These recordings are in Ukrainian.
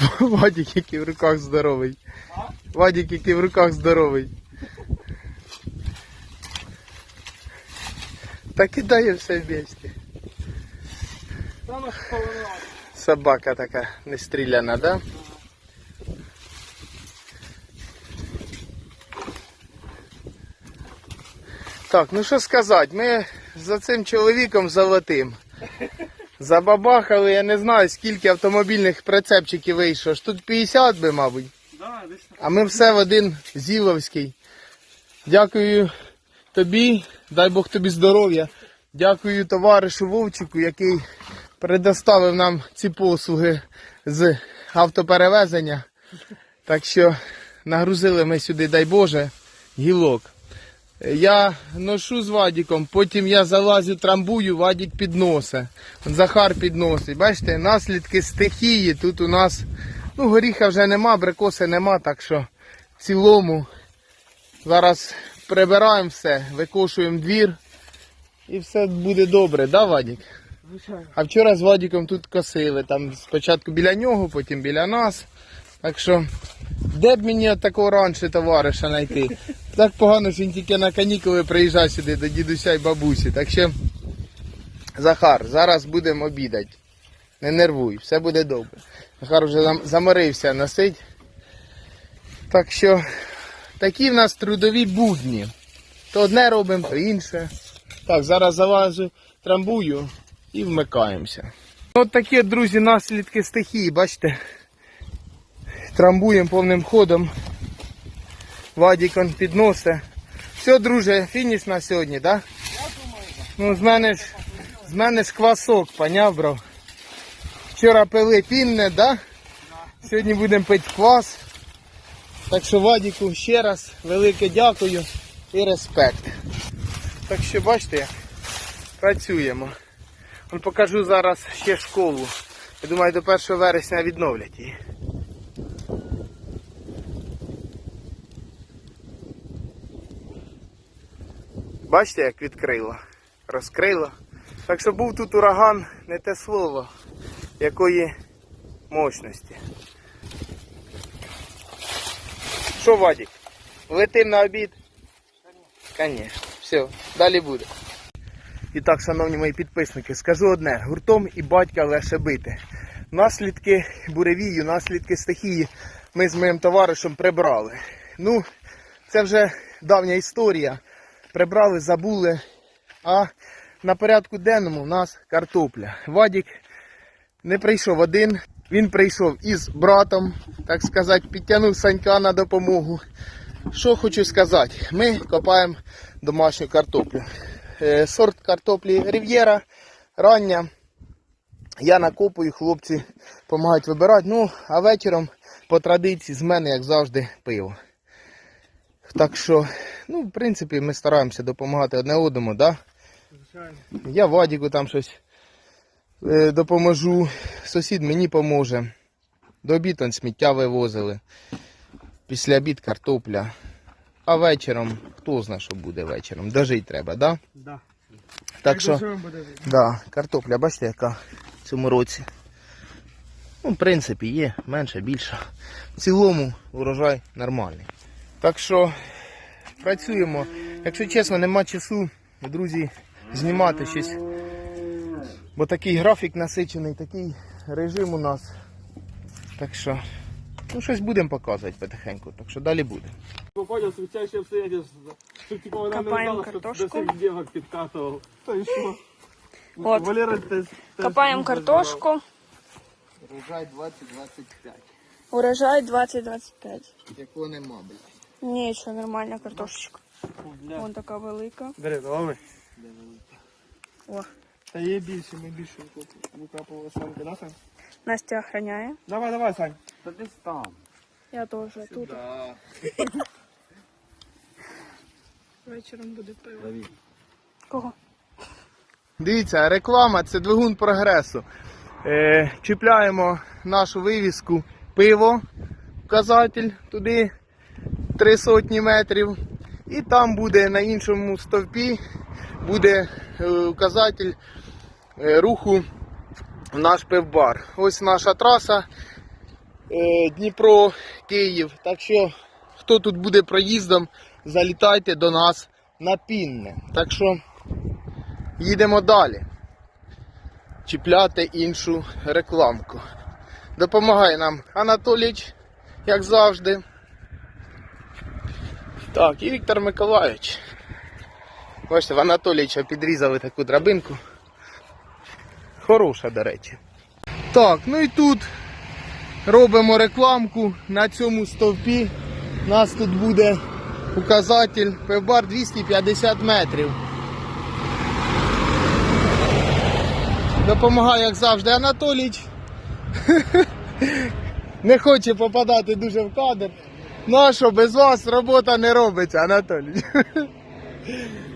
Вадик, який в руках здоровий. Вадик, який в руках здоровий. Та кидає все вместе. Там аж половина. Собака така не стріляна, да? Так, ну що сказати, ми за цим чоловіком золотим. Забабахали, я не знаю, скільки автомобільних прицепчиків вийшло. Штук 50 би, мабуть. Да, десь так. А ми все в один Зіловський. Дякую тобі, дай Бог тобі здоров'я. Дякую товаришу Вовчику, який предоставив нам ці послуги з автоперевезення. Так що нагрузили ми сюди, дай Боже, гілок. Я ношу з Вадіком, потім я залазю, трамбую, Вадік підносить. Захар підносить. Бачите, наслідки стихії. Тут у нас ну, горіха вже нема, брикоси нема, так що в цілому зараз прибираємо все, викошуємо двір і все буде добре, да, Вадік? Звичайно. А вчора з Вадіком тут косили. Там спочатку біля нього, потім біля нас. Так що, де б мені такого раніше товариша знайти? Так погано, що він тільки на канікули приїжджає сюди до дідуся і бабусі. Так що, Захар, зараз будемо обідати. Не нервуй, все буде добре. Захар вже зам- заморився носить. Так що, такі в нас трудові будні. То одне робимо, то інше. Так, зараз залазу, трамбую і вмикаємося. От такі, друзі, наслідки стихії, бачите. Трамбуємо повним ходом. Вадікон підносить. Все, друже, фініш на сьогодні, так? Да? Ну, з мене ж, з мене ж квасок, поняв, бро? Вчора пили пінне, да? Сьогодні будемо пити квас. Так що Вадіку ще раз велике дякую і респект. Так що бачите, як працюємо. Покажу зараз ще школу. Я думаю, до 1 вересня відновлять її. Бачите, як відкрило, розкрило. Так що був тут ураган, не те слово, якої мощності. Що, Вадик, летим на обід? Звісно. Все, далі буде. І так, шановні мої підписники, скажу одне: гуртом і батька легше бити. Наслідки буревію, наслідки стихії ми з моїм товаришем прибрали. Ну, це вже давня історія. Прибрали, забули. А на порядку денному у нас картопля. Вадік не прийшов один. Він прийшов із братом, так сказати, підтягнув Санька на допомогу. Що хочу сказати, ми копаємо домашню картоплю. Е, Сорт картоплі Рів'єра, рання. Я накопую, хлопці допомагають вибирати. Ну, а вечором по традиції з мене, як завжди, пиво. Так що, ну, в принципі, ми стараємося допомагати одне одному, да? Звичайно. Я Вадіку там щось е, допоможу, сусід мені поможе. До обід он сміття вивозили. Після обід картопля. А вечором, хто знає, що буде вечором. Дожить треба, да? Да. Так що, буде да, картопля, бачите, яка в цьому році. Ну, в принципі, є, менше, більше. В цілому урожай нормальний. Так що працюємо. Якщо чесно, нема часу, друзі, знімати щось. Бо такий графік насичений, такий режим у нас. Так що, ну щось будемо показувати потихеньку. Так що далі буде. Попадав світяще обстоятельства. Щоб типу вона не знала, що до картошку. всіх дівок підкатував. Та і що? От. Валера теж Копаем не картошку. Урожай 20-25. Урожай 20-25. Якого нема, блядь. Нічого, нормальна картошечка. Вон така велика. Бери, лови. О, Та є більше, ми більше викапували самки, да, Сань? Настя охраняє. Давай, давай, Сань. Та десь там. Я теж тут. Вечором буде пиво. Кого? Дивіться, реклама це двигун прогресу. Е, чіпляємо нашу вивіску пиво, вказатель туди три сотні метрів. І там буде на іншому стовпі буде е, вказатель е, руху в наш пивбар. Ось наша траса. е, Дніпро, Київ. Так що, хто тут буде проїздом, залітайте до нас на пінне. Так що їдемо далі. Чіпляти іншу рекламку. Допомагає нам Анатолійович, як завжди. Так, і Віктор Миколаївич. Бачите, в Анатолійовича підрізали таку драбинку. Хороша, до речі. Так, ну і тут робимо рекламку на цьому стовпі. У нас тут буде указатель пивбар 250 метрів. Допомагає, як завжди, Анатолійович. Не хоче попадати дуже в кадр. Ну що, без вас робота не робиться, Анатолій.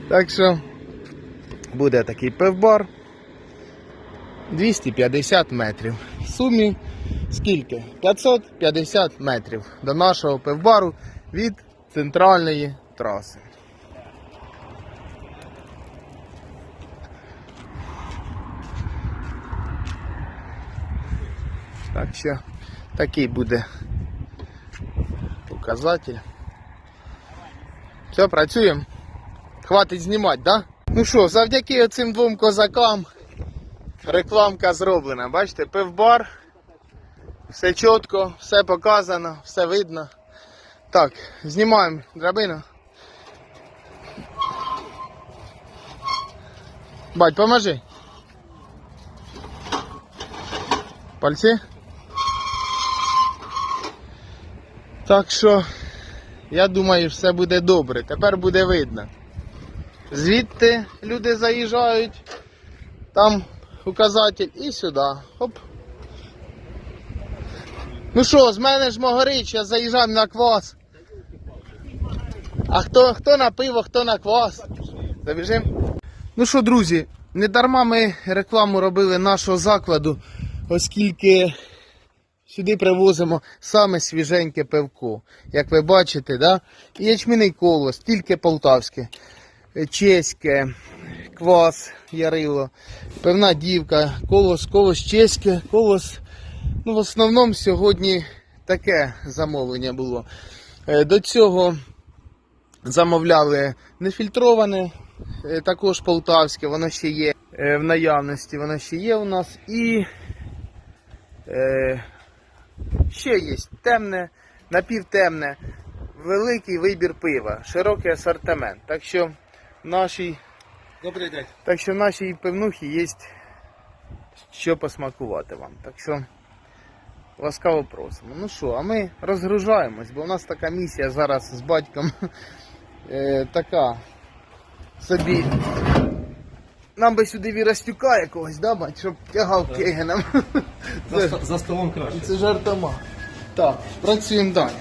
Так що буде такий пивбар. 250 метрів. В сумі скільки? 550 метрів до нашого пивбару від центральної траси. Так що такий буде показатель. Все, працюємо. Хватить знімати, да? Ну що, завдяки цим двом козакам рекламка зроблена. Бачите, пивбар. Все чітко, все показано, все видно. Так, знімаємо драбину. Бать, поможи. Пальці. Так що, я думаю, все буде добре. Тепер буде видно. Звідти люди заїжджають, там указатель і сюди. Хоп. Ну що, з мене ж могорич, я заїжджаю на квас. А хто, хто на пиво, хто на квас? Забіжим? Ну що, друзі, не дарма ми рекламу робили нашого закладу, оскільки сюди привозимо саме свіженьке пивко. Як ви бачите, да? І ячмінний колос, тільки полтавське, чеське, квас, ярило, певна дівка, колос, колос чеське, колос. Ну, в основному сьогодні таке замовлення було. Е, До цього замовляли нефільтроване, е, також полтавське, воно ще є е, в наявності, воно ще є у нас. І ще є темне, напівтемне, великий вибір пива, широкий асортимент. Так що в нашій, Добрий день. так що в нашій пивнухі є що посмакувати вам. Так що ласкаво просимо. Ну що, а ми розгружаємось, бо у нас така місія зараз з батьком е, така собі. Нам би сюди вірастюка якогось, да, бать, щоб тягав кегеном. За, за столом краще. Це жартома. Так, працюємо далі.